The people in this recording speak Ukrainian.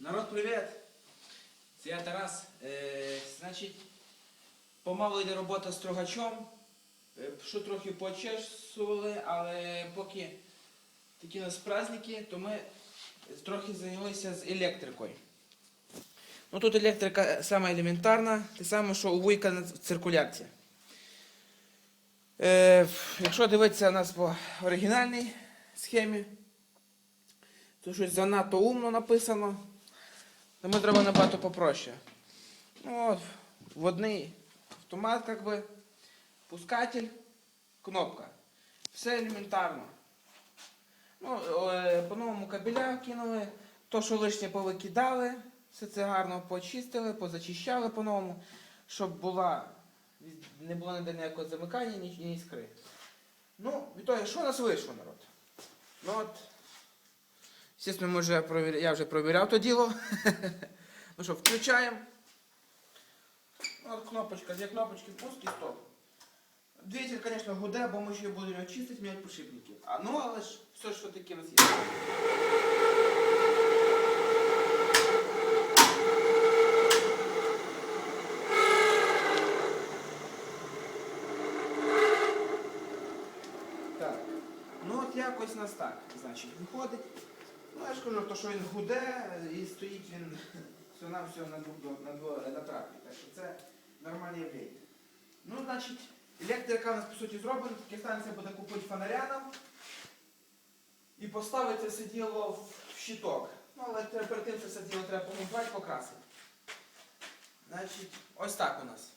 Народ, привіт! Це я Тарас. Е, значить, помалу йде робота з трогачом. Е, Що трохи почесували, але поки такі у нас праздники, то ми трохи зайнялися з електрикою. Ну тут електрика саме елементарна, те саме, що у вуйка циркуляція. Е, якщо дивитися у нас по оригінальній схемі, то щось занадто умно написано. Тому треба набагато попроще. Ну, от, вводний автомат, как би, пускатель, кнопка. Все елементарно. Ну, е, по новому кабеля кинули, то, що лишнє повикидали, все це гарно почистили, позачищали по-новому, щоб була, не було ніде ніякого замикання, ні, ні іскри. Ну, відтоді, що у нас вийшло, народ? Ну от, Вже провір... я вже провіряв то діло. ну що, включаємо. От кнопочка, дві кнопочки, пуск і стоп. Двигатель, конечно, гуде, бо ми ще будемо чистити, міняти подшипники. А ну, але ж все, що таке у нас є. Так. Ну от якось нас так, значить, виходить. Ну, я ж кажу, то, що він гуде і стоїть він все на все на, на, на трапі. Так що це нормальне явлення. Ну, значить, електрика у нас по суті зроблена, таке станція буде купити фонаря нам і поставити це діло в щиток. Ну, але перед тим це все діло треба помонтувати, покрасити. Значить, ось так у нас.